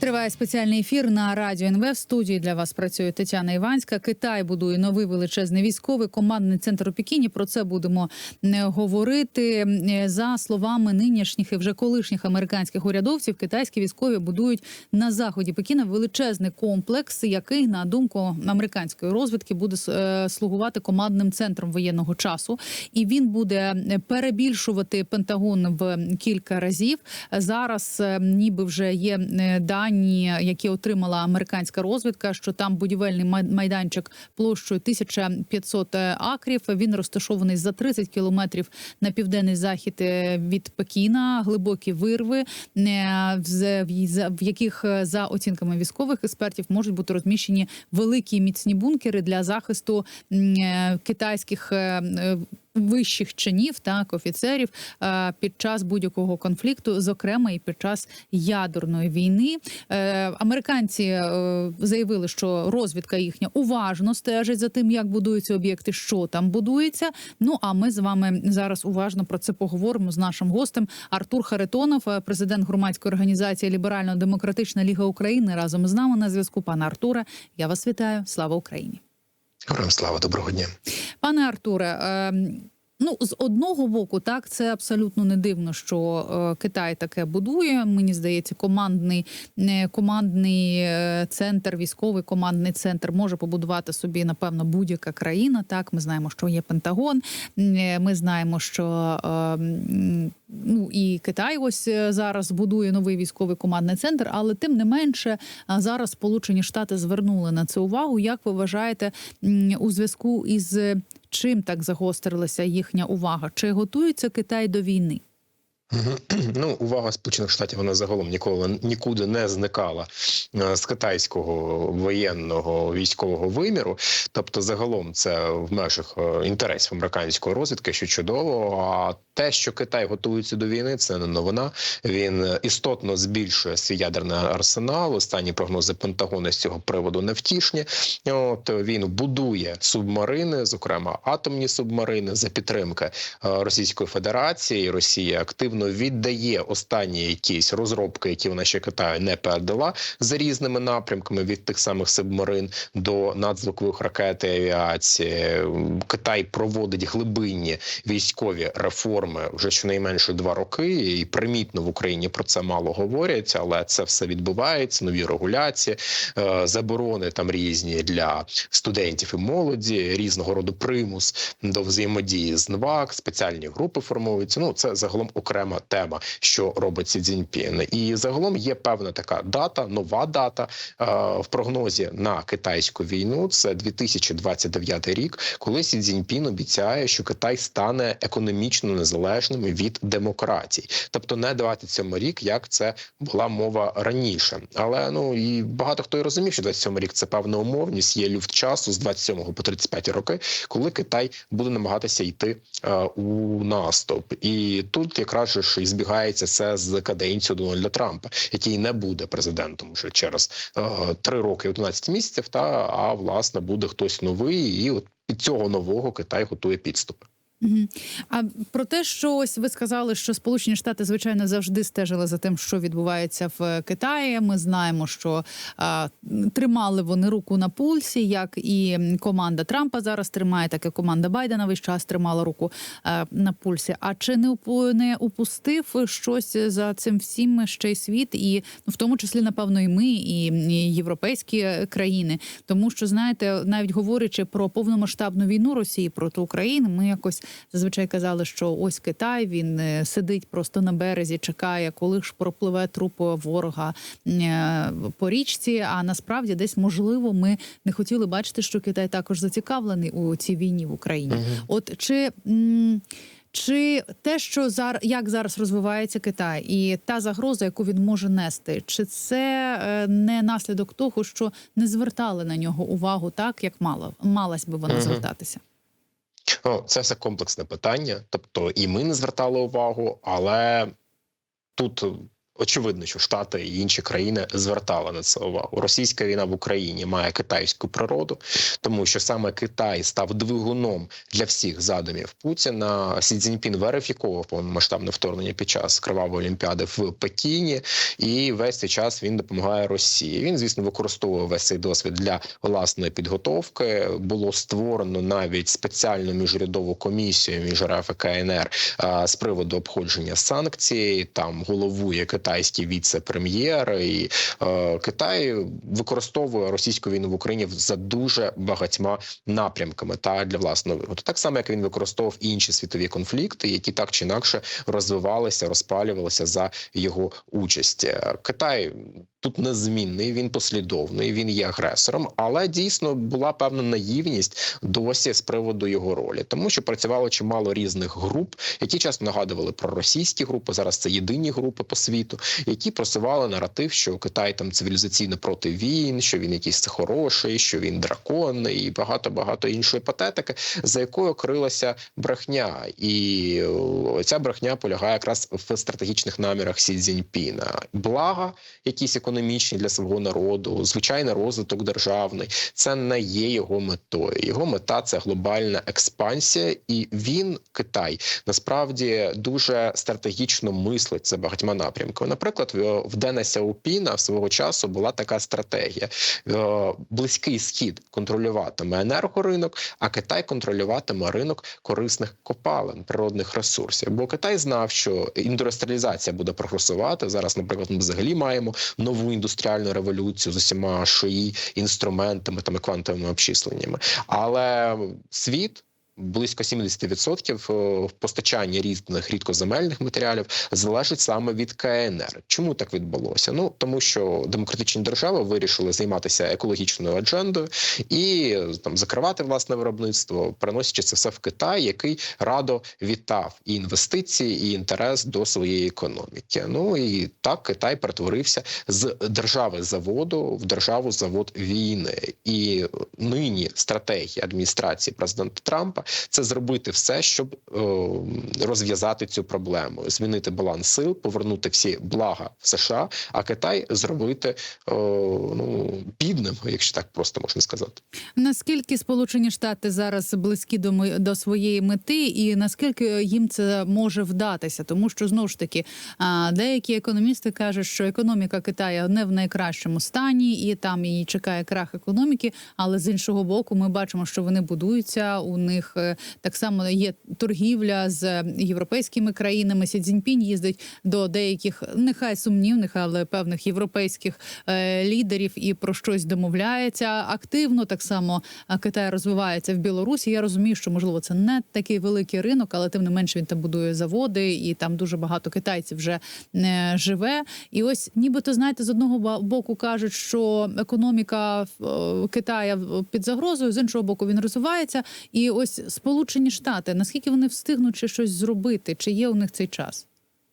Триває спеціальний ефір на радіо НВ. В студії для вас працює Тетяна Іванська. Китай будує новий величезний військовий командний центр у Пекіні. Про це будемо е, говорити. Е, За словами нинішніх і вже колишніх американських урядовців, китайські військові будують на заході Пекіна величезний комплекс, який на думку американської розвідки буде е, слугувати командним центром воєнного часу, і він буде перебільшувати Пентагон в кілька разів. Зараз ніби вже є е, дані, які отримала американська розвідка, що там будівельний май- майданчик площею 1500 акрів. Він розташований за 30 кілометрів на південний захід е, від Пекіна. Глибокі вирви, е, в- яких е, за оцінками військових експертів можуть бути розміщені великі міцні бункери для захисту е, китайських. Вищих чинів, так офіцерів е, під час будь-якого конфлікту, зокрема і під час ядерної війни, Е, американці е, заявили, що розвідка їхня уважно стежить за тим, як будуються об'єкти, що там будується. Ну а ми з вами зараз уважно про це поговоримо з нашим гостем Артур Харитонов, президент громадської організації Ліберально-демократична Ліга України. Разом з нами на зв'язку. Пане Артуре, я вас вітаю. Слава Україні. Героям слава, доброго дня. Пане Артуре, е, ну з одного боку, так це абсолютно не дивно, що е, Китай таке будує. Мені здається, командний е, командний е, центр, військовий командний центр може побудувати собі напевно будь-яка країна. Так, ми знаємо, що є Пентагон. Ми знаємо, що е, ну і Китай ось зараз будує новий військовий командний центр, але тим не менше зараз Сполучені Штати звернули на це увагу. Як ви вважаєте у зв'язку із чим так загострилася їхня увага? Чи готується Китай до війни? Ну, увага Сполучених Штатів вона загалом ніколи нікуди не зникала е, з китайського воєнного військового виміру. Тобто, загалом це в межах е, інтересів американської розвідки, що чудово. А те, що Китай готується до війни, це не новина. Він істотно збільшує свій ядерний арсенал. Останні прогнози Пентагону з цього приводу невтішні. От він будує субмарини, зокрема атомні субмарини, за підтримки е, Російської Федерації. Росія активно віддає останні якісь розробки, які вона ще Китаю не передала за різними напрямками від тих самих субмарин до надзвукових ракет і авіації. Китай проводить глибинні військові реформи вже щонайменше два роки, і примітно в Україні про це мало говорять, але це все відбувається. Нові регуляції, е, заборони там різні для студентів і молоді, різного роду примус до взаємодії з НВАК, спеціальні групи формуються. Ну це загалом окрема тема, що робить Сі Цзіньпін. І загалом є певна така дата, нова дата е, в прогнозі на китайську війну. Це 2029 рік, коли Сі Цзіньпін обіцяє, що Китай стане економічно незалежним від демократій, тобто не 27 рік, як це була мова раніше. Але ну і багато хто і розумів, що 27 рік це певна умовність. Є люфт часу з 27 по 35 роки, коли Китай буде намагатися йти е, у наступ. І тут якраз же що і збігається це з каденцією Дональда Трампа, який не буде президентом вже через три роки і 11 місяців. Та а власне буде хтось новий, і от під цього нового Китай готує підступи. А про те, що ось ви сказали, що Сполучені Штати звичайно завжди стежили за тим, що відбувається в Китаї. Ми знаємо, що а, тримали вони руку на пульсі, як і команда Трампа зараз тримає, так і команда Байдена весь час тримала руку а, на пульсі. А чи не не упустив щось за цим всім ще й світ, і ну в тому числі, напевно, і ми, і, і європейські країни, тому що знаєте, навіть говорячи про повномасштабну війну Росії проти України, ми якось зазвичай казали, що ось Китай він е, сидить просто на березі, чекає, коли ж пропливе труп ворога е, по річці. А насправді десь можливо ми не хотіли бачити, що Китай також зацікавлений у цій війні в Україні. От чи. Чи те, що зараз як зараз розвивається Китай, і та загроза, яку він може нести, чи це е, не наслідок того, що не звертали на нього увагу так, як мала малась би вона звертатися? Ну, це все комплексне питання. Тобто, і ми не звертали увагу, але тут Очевидно, що Штати і інші країни звертали на це увагу. Російська війна в Україні має китайську природу, тому що саме Китай став двигуном для всіх задумів Путіна. Сі Цзіньпін верифіковував повномасштабне вторгнення під час кривавої олімпіади в Пекіні, і весь цей час він допомагає Росії. Він, звісно, використовує весь цей досвід для власної підготовки. Було створено навіть спеціальну міжрядову комісію між РФ і КНР з приводу обходження санкцій. Там головує китайський віце-прем'єр, і е, Китай використовує російську війну в Україні за дуже багатьма напрямками та для власного вигоду. Так само, як він використовував інші світові конфлікти, які так чи інакше розвивалися, розпалювалися за його участі. Китай тут незмінний, він послідовний, він є агресором, але дійсно була певна наївність досі з приводу його ролі, тому що працювало чимало різних груп, які часто нагадували про російські групи. Зараз це єдині групи по світу, які просували наратив, що Китай там цивілізаційно проти війн, що він якийсь хороший, що він дракон і багато багато іншої патетики, за якою крилася брехня, і ця брехня полягає якраз в стратегічних намірах Сі Цзіньпіна. Блага, якісь економічні для свого народу, звичайний розвиток державний, це не є його метою. Його мета це глобальна експансія, і він Китай насправді дуже стратегічно мислить за багатьма напрямками. Наприклад, в- Дена Сяопіна свого часу була така стратегія: Е, близький схід контролюватиме енергоринок, а Китай контролюватиме ринок корисних копалин, природних ресурсів. Бо Китай знав, що індустріалізація буде прогресувати. Зараз, наприклад, ми взагалі маємо нову індустріальну революцію з усіма шиї інструментами там і квантовими обчисленнями. Але світ. Близько 70% в постачанні різних рідкоземельних матеріалів залежить саме від КНР. Чому так відбулося? Ну тому що демократичні держави вирішили займатися екологічною аджендою і там закривати власне виробництво, переносячи це все в Китай, який радо вітав і інвестиції, і інтерес до своєї економіки. Ну і так Китай перетворився з держави заводу в державу завод війни. І нині стратегія адміністрації президента Трампа це зробити все, щоб е, розв'язати цю проблему, змінити баланс сил, повернути всі блага в США, а Китай зробити е, ну бідним, якщо так просто можна сказати. Наскільки Сполучені Штати зараз близькі до до своєї мети, і наскільки їм це може вдатися? Тому що знову ж таки деякі економісти кажуть, що економіка Китаю не в найкращому стані, і там її чекає крах економіки. Але з іншого боку, ми бачимо, що вони будуються. У них так само є торгівля з європейськими країнами. Сі Цзіньпінь їздить до деяких, нехай сумнівних, але певних європейських е, лідерів і про щось домовляється активно. Так само Китай розвивається в Білорусі. Я розумію, що можливо це не такий великий ринок, але тим не менше він там будує заводи, і там дуже багато китайців вже е, живе. І ось, нібито знаєте, з одного боку кажуть, що економіка е, Китая під загрозою, з іншого боку, він розвивається. І ось Сполучені Штати, наскільки вони встигнуть ще щось зробити, чи є у них цей час?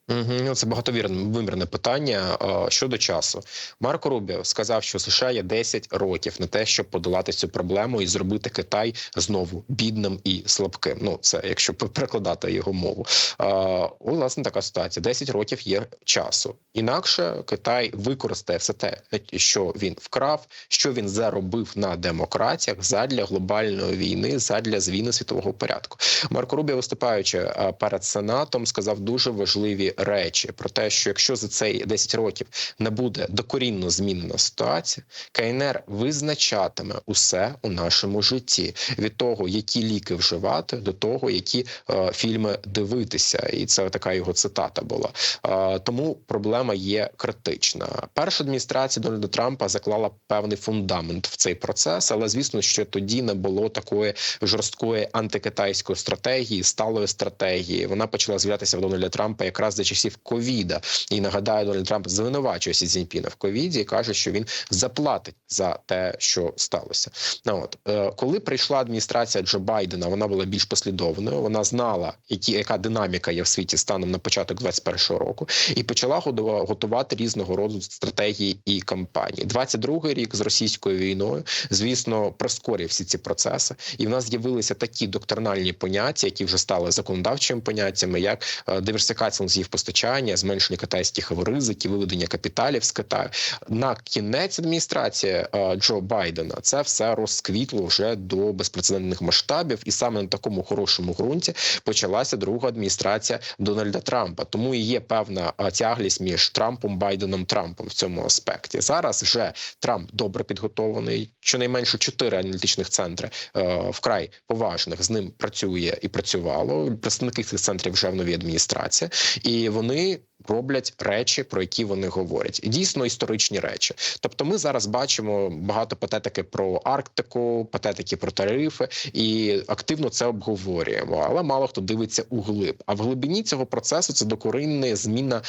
Угу, це багатовірне питання щодо часу. Марко Рубіо сказав, що США є 10 років на те, щоб подолати цю проблему і зробити Китай знову бідним і слабким. Ну це якщо перекладати його мову. А, власне така ситуація. 10 років є часу. Інакше Китай використає все те, що він вкрав, що він заробив на демократіях задля глобальної війни, задля зміни світового порядку. Марко Рубіо, виступаючи перед сенатом, сказав дуже важливі речі про те, що якщо за цей 10 років не буде докорінно змінена ситуація, КНР визначатиме усе у нашому житті від того, які ліки вживати, до того, які е, фільми дивитися, і це така його цитата була. Е, тому проблема є критична. Перша адміністрація Дональда Трампа заклала певний фундамент в цей процес, але звісно, що тоді не було такої жорсткої антикитайської стратегії, сталої стратегії. Вона почала з'являтися в Дональда Трампа якраз за часів ковіда. І нагадаю, Дональд Трамп звинувачує Сі Цзіньпіна в ковіді і каже, що він заплатить за те, що сталося. Ну, от е, коли прийшла адміністрація Джо Байдена, вона була більш послідовною. Вона знала, які яка динаміка є в світі станом на початок 21-го року, і почала готувати різного роду стратегії і кампанії. 22-й рік з російською війною, звісно, прискорив всі ці процеси, і в нас з'явилися такі доктринальні поняття, які вже стали законодавчими поняттями, як е, диверсифікація ланцюгів постачання, зменшення китайських ризиків, виведення капіталів з Китаю. На кінець адміністрації е, Джо Байдена це все розквітло вже до безпрецедентних масштабів, і саме на такому хорошому ґрунті почалася друга адміністрація Дональда Трампа. Тому і є певна е, тяглість між Трампом, Байденом, Трампом в цьому аспекті. Зараз вже Трамп добре підготовлений. Щонайменше чотири аналітичних центри е, вкрай поважних з ним працює і працювало. Представники цих центрів вже в новій адміністрації, і вони роблять речі, про які вони говорять, і дійсно історичні речі. Тобто, ми зараз бачимо багато патетики про Арктику, патетики про тарифи, і активно це обговорюємо. Але мало хто дивиться у глиб. А в глибині цього процесу це докорінна зміна е,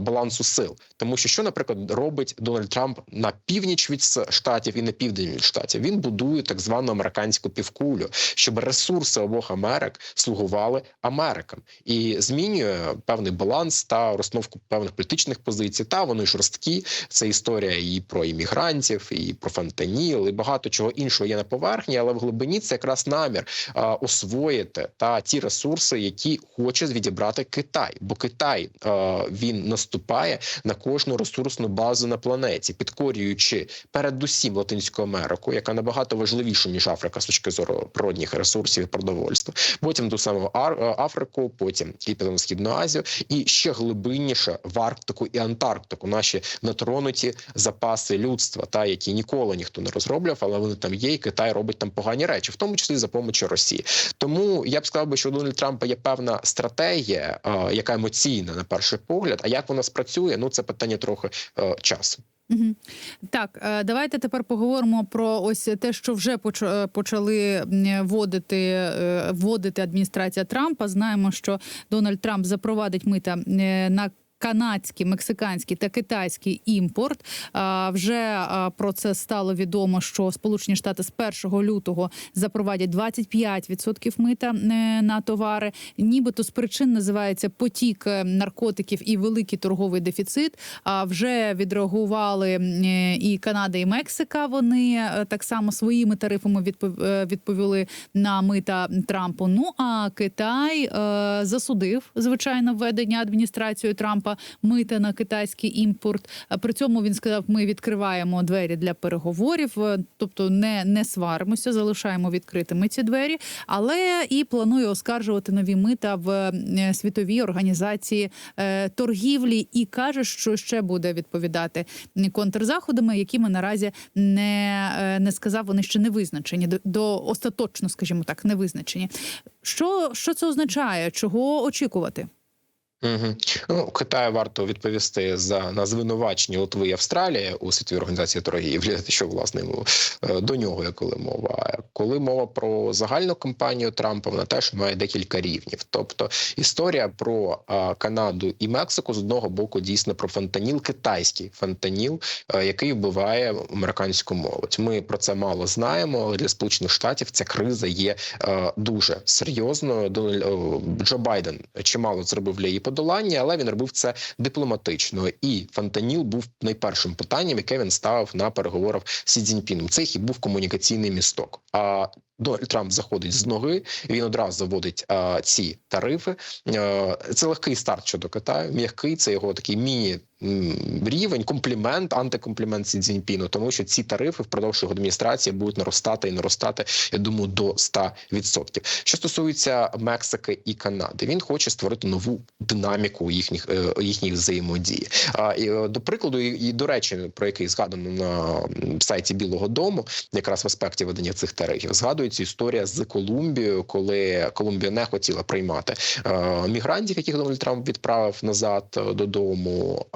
балансу сил, тому що що, наприклад, робить Дональд Трамп на північ від штатів і на південь від штатів. Він будує так звану американську півкулю, щоб ресурси обох Америк слугували Америкам і змінює певний баланс та розстановку певних політичних позицій. Та вони жорсткі. Це історія і про іммігрантів, і про фентаніл, і багато чого іншого є на поверхні, але в глибині це якраз намір а, освоїти та ті ресурси, які хоче відібрати Китай. Бо Китай а, він наступає на кожну ресурсну базу на планеті, підкорюючи передусім Латинську Америку, яка набагато важливіша ніж Африка з точки зору природних ресурсів і продовольства. Потім ту саму Африку, потім і Південно-Східну Азію, і ще глибинніше в Арктику і Антарктику. Наші натронуті запаси людства, та які ніколи ніхто не розроблював, але вони там є. і Китай робить там погані речі, в тому числі за помочі Росії. Тому я б сказав би, що у Дональда Трампа є певна стратегія, е, яка емоційна на перший погляд. А як вона спрацює? Ну це питання трохи е, часу. Так, е, давайте тепер поговоримо про ось те, що вже е, почали вводити, е, вводити адміністрація Трампа. Знаємо, що Дональд Трамп запровадить мита на. Канадський, мексиканський та китайський імпорт вже про це стало відомо, що Сполучені Штати з 1 лютого запровадять 25% мита е, на товари. Нібито з причин називається потік е, наркотиків і великий торговий дефіцит. А вже відреагували е, і Канада, і Мексика. Вони так само своїми тарифами відпов- відповіли на мита Трампу. Ну а Китай засудив звичайно введення адміністрацією Трампа мита на китайський імпорт. При цьому він сказав: ми відкриваємо двері для переговорів, е, тобто не, не сваримося, залишаємо відкритими ці двері, але і планує оскаржувати нові мита в е, світовій організації е, торгівлі і каже, що ще буде відповідати контрзаходами, якими наразі не, не сказав, вони ще не визначені до, до остаточно, скажімо так, не визначені. Що, що це означає? Чого очікувати? Угу. Ну, Китаю варто відповісти за на звинувачення Литви і Австралії у світовій організації торгівлі, що власне е, до нього є коли мова. Коли мова про загальну кампанію Трампа, вона теж має декілька рівнів. Тобто історія про Канаду і Мексику з одного боку дійсно про фентаніл, китайський фентаніл, е, який вбиває американську молодь. Ми про це мало знаємо. але Для сполучених штатів ця криза є е, дуже серйозною. Джо Байден чимало зробив для її подолання, але він робив це дипломатично. І Фантаніл був найпершим питанням, яке він ставив на переговорах з Сі Цзіньпіном. Це і був комунікаційний місток. А Дональд Трамп заходить з ноги. Він одразу заводить а, ці тарифи. А, це легкий старт щодо Китаю. М'який це його такий міні. Рівень, комплімент, антикомплімент Сі Цзіньпіну, тому що ці тарифи впродовж його адміністрації будуть наростати і наростати. Я думаю, до 100%. Що стосується Мексики і Канади, він хоче створити нову динаміку їхніх е, їхніх взаємодії. А і е, до прикладу, і, і до речі, про який згадано на сайті Білого Дому, якраз в аспекті ведення цих тарифів, згадується історія з Колумбією, коли Колумбія не хотіла приймати е, мігрантів, яких Дональд Трамп відправив назад додому.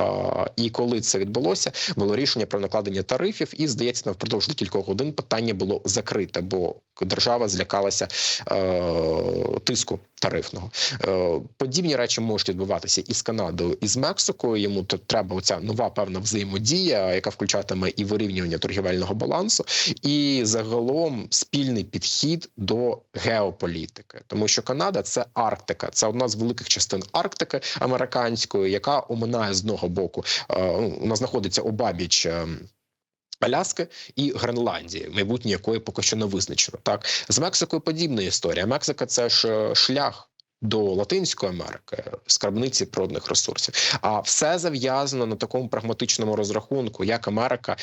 І коли це відбулося, було рішення про накладення тарифів, і здається, впродовж кількох годин питання було закрите, бо держава злякалася е, тиску тарифного. Е, подібні речі можуть відбуватися і з Канадою, і з Мексикою. Йому то треба оця нова певна взаємодія, яка включатиме і вирівнювання торгівельного балансу, і загалом спільний підхід до геополітики, тому що Канада це Арктика, це одна з великих частин Арктики американської, яка оминає з одного боку. е, ну, Вона знаходиться обабіч. Е, Аляски і Гренландії, майбутнє якої поки що не визначено. Так з Мексикою подібна історія. Мексика це ж е, шлях до Латинської Америки, скарбниці природних ресурсів. А все зав'язано на такому прагматичному розрахунку, як Америка,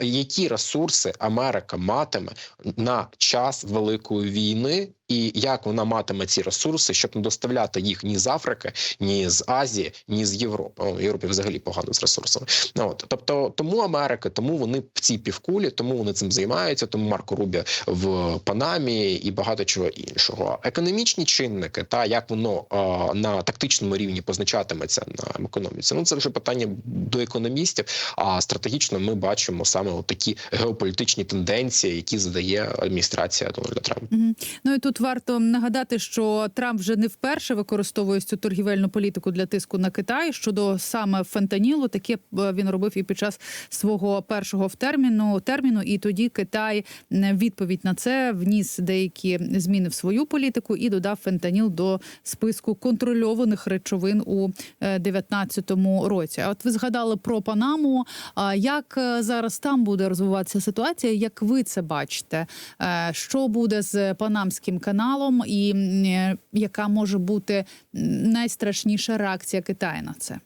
які ресурси Америка матиме на час великої війни. І як вона матиме ці ресурси, щоб не доставляти їх ні з Африки, ні з Азії, ні з Європи. О, в Європі взагалі погано з ресурсами. Ну, от тобто, тому Америка, тому вони в цій півкулі, тому вони цим займаються. Тому Марко Рубі в Панамі і багато чого іншого. Економічні чинники, та як воно а, на тактичному рівні позначатиметься на економіці. Ну це вже питання до економістів. А стратегічно ми бачимо саме такі геополітичні тенденції, які задає адміністрація Дональда Трампа. Мгм. Ну і тут варто нагадати, що Трамп вже не вперше використовує цю торгівельну політику для тиску на Китай щодо саме фентанілу. Таке е, він робив і під час свого першого в терміну терміну. І тоді Китай е, відповідь на це вніс деякі зміни в свою політику і додав фентаніл до списку контрольованих речовин у 2019 році. А от ви згадали про Панаму. А як е, зараз там буде розвиватися ситуація? Як ви це бачите? Е, Що буде з Панамським каналом, і е, яка може бути найстрашніша реакція Китаю на це?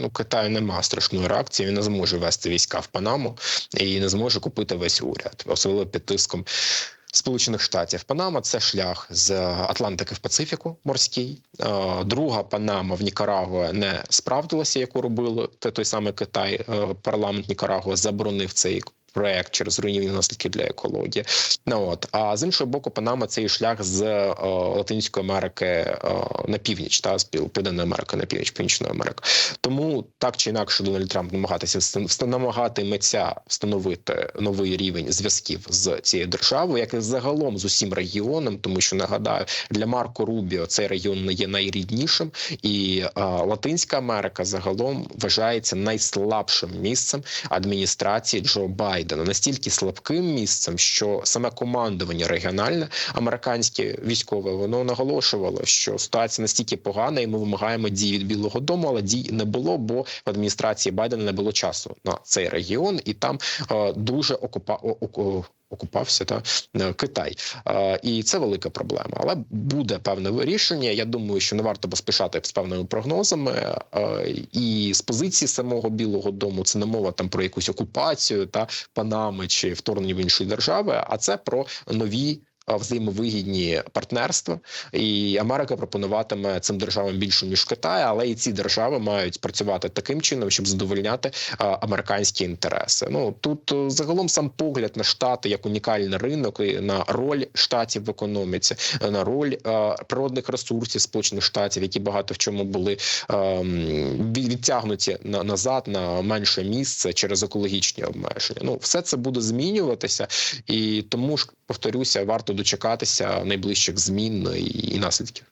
Ну, Китаю нема страшної реакції. Він не зможе вести війська в Панаму і не зможе купити весь уряд, особливо під тиском. Сполучених Штатів Панама це шлях з Атлантики в Пацифіку морський. Друга Панама в Нікарагуа не справдилася, яку робили той самий Китай. Е, Парламент Нікарагуа заборонив цей проект через руйнівні наслідки для екології. Ну от а з іншого боку, Панама це і шлях з е, Латинської Америки е, на північ, та з Південної Америки на північ, Північної Америки. Тому так чи інакше Дональд Трамп намагатися намагатиметься встановити новий рівень зв'язків з цією державою, як і загалом з усім регіоном, тому що нагадаю, для Марко Рубіо цей регіон не є найріднішим, і е, Латинська Америка загалом вважається найслабшим місцем адміністрації Джо Байдена, настільки слабким місцем, що саме командування регіональне американське військове воно наголошувало, що ситуація настільки погана, і ми вимагаємо дій від Білого Дому, але дій не було, бо в адміністрації Байдена не було часу на цей регіон, і там е, дуже окупа о- оку- окупався та е, Китай, і це велика проблема. Але буде певне вирішення. Я думаю, що не варто поспішати з певними прогнозами. Е, І з позиції самого Білого Дому це не мова там про якусь окупацію та Панами чи вторгнення в інші держави, а це про нові. Е, Взаємовигідні партнерства, і Америка пропонуватиме цим державам більше ніж Китай, але і ці держави мають працювати таким чином, щоб задовольняти е, американські інтереси. Ну тут е, загалом сам погляд на штати як унікальний ринок на роль штатів в економіці, е, на роль е, природних ресурсів Сполучених Штатів, які багато в чому були ем, відтягнуті на назад на менше місце через екологічні обмеження. Ну все це буде змінюватися, і тому ж повторюся, варто дочекатися найближчих змін і, наслідків.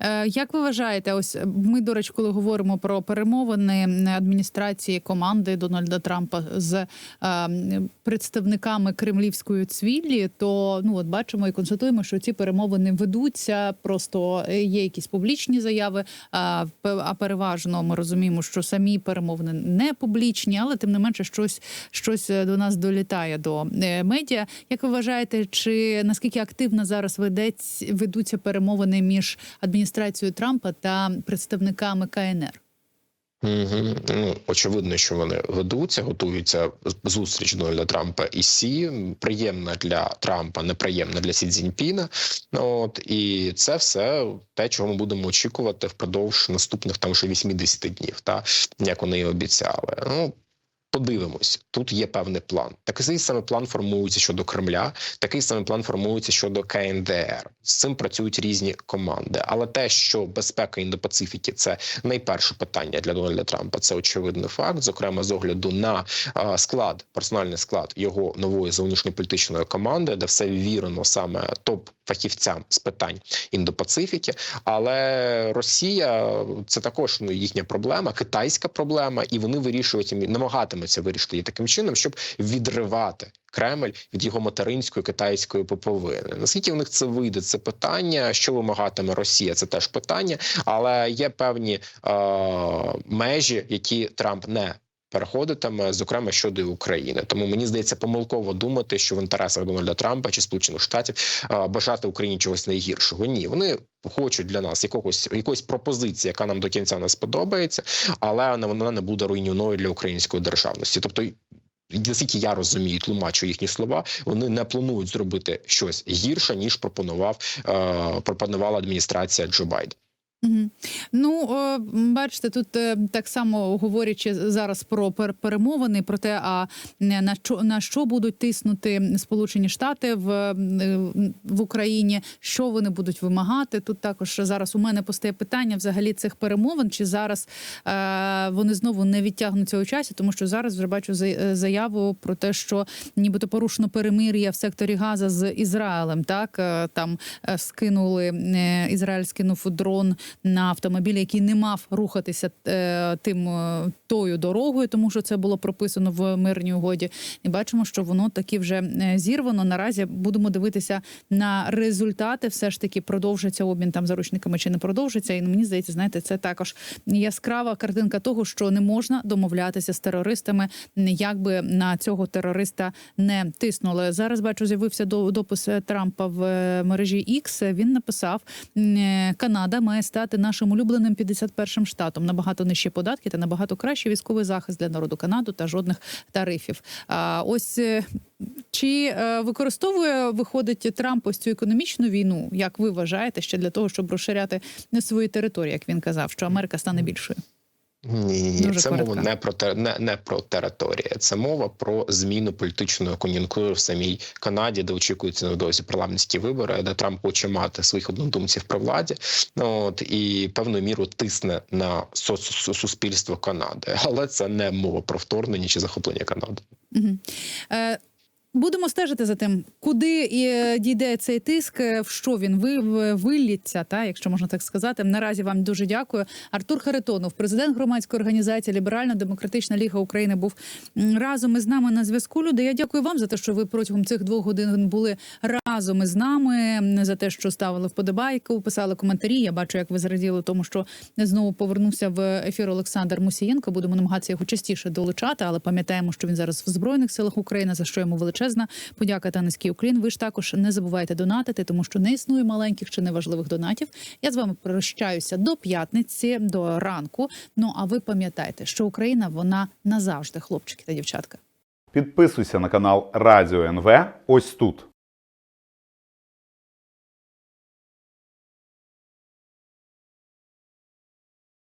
Е, Як ви вважаєте, ось ми, до речі, коли говоримо про перемовини адміністрації команди Дональда Трампа з е, представниками кремлівської цвіллі, то ну от бачимо і констатуємо, що ці перемовини ведуться. Просто е, є якісь публічні заяви. А а переважно ми розуміємо, що самі перемовини не публічні, але тим не менше щось, щось е, до нас долітає до е, медіа. Як ви вважаєте, чи наскільки активно зараз ведеться ведуться перемовини між адміністрацією Трампа та представниками КНР? Угу. Ну очевидно, що вони ведуться, готуються зустріч Дональда Трампа і Сі. Приємна для Трампа, неприємна для Сі Цзіньпіна. От і це все те, чого ми будемо очікувати впродовж наступних там ще 80 днів, та як вони і обіцяли. Ну Подивимось, тут є певний план. Такий самий план формується щодо Кремля, такий самий план формується щодо КНДР. З цим працюють різні команди. Але те, що безпека індопацифіки це найперше питання для Дональда Трампа, це очевидний факт, зокрема з огляду на склад, персональний склад його нової зовнішньополітичної команди, де все вірено саме топ фахівцям з питань індопацифіки. Але Росія це також ну їхня проблема, китайська проблема, і вони вирішують і намагатимуться вирішити її таким чином, щоб відривати. Кремль від його материнської китайської поповини. Наскільки в них це вийде? Це питання, що вимагатиме Росія? Це теж питання, але є певні е- межі, які Трамп не переходитиме, зокрема щодо України. Тому мені здається, помилково думати, що в інтересах Дональда Трампа чи Сполучених Штатів бажати Україні чогось найгіршого. Ні, вони хочуть для нас якогось якоїсь пропозиції, яка нам до кінця не сподобається, але вона- не буде руйнівною для української державності. Тобто. Наскільки я розумію, тлумачу їхні слова, вони не планують зробити щось гірше ніж пропонував е, пропонувала адміністрація Джо Байдена. Ну, бачите, тут е, так само говорячи зараз про пер- перемовини, про те, а не на що на що будуть тиснути Сполучені Штати в, е, в Україні, що вони будуть вимагати. Тут також зараз у мене постає питання взагалі цих перемовин, чи зараз е, вони знову не відтягнуться у часі, тому що зараз вже бачу е, заяву про те, що нібито порушено перемир'я в секторі Газа з Ізраїлем. Так Е, там е, скинули е, Ізраїль скинув дрон на автомобіль, який не мав рухатися е, тим е, тою дорогою, тому що це було прописано в мирній угоді. І бачимо, що воно таки вже е, зірвано. Наразі будемо дивитися на результати. Все ж таки продовжиться обмін там заручниками чи не продовжиться. І мені здається, знаєте, це також яскрава картинка того, що не можна домовлятися з терористами, як би на цього терориста не тиснули. Зараз бачу, з'явився до- допис Трампа в мережі X. Він написав: Канада має стати нашим улюбленим 51-м штатом. Набагато нижчі податки та набагато кращий військовий захист для народу Канаду та жодних тарифів. А ось е, чи е, використовує виходить Трамп ось цю економічну війну, як ви вважаєте, ще для того, щоб розширяти свої території, як він казав, що Америка стане більшою? Ні, ні, Дуже це мова не про те- не, не про територію. Це мова про зміну політичної кон'юнктури в самій Канаді, де очікуються невдовзі парламентські вибори, де Трамп хоче мати своїх однодумців при владі. Ну, От і певною мірою тисне на суспільство Канади, але це не мова про вторгнення чи захоплення Канади. Угу. Е, Будемо стежити за тим, куди е, дійде цей тиск, е, в що він ви- виллється, та якщо можна так сказати. Наразі вам дуже дякую. Артур Харитонов, президент громадської організації Ліберально-Демократична Ліга України, був разом із нами на зв'язку. Люди, я дякую вам за те, що ви протягом цих двох годин були разом із нами, за те, що ставили вподобайку, писали коментарі. Я бачу, як ви зраділи тому, що знову повернувся в ефір Олександр Мусієнко. Будемо намагатися його частіше долучати, але пам'ятаємо, що він зараз в збройних силах України. За що йому величезна подяка та низький уклін. Ви ж також не забувайте донатити, тому що не існує маленьких чи неважливих донатів. Я з вами прощаюся до п'ятниці, до ранку. Ну а ви пам'ятайте, що Україна вона назавжди, хлопчики та дівчатка. Підписуйся на канал Радіо НВ ось тут.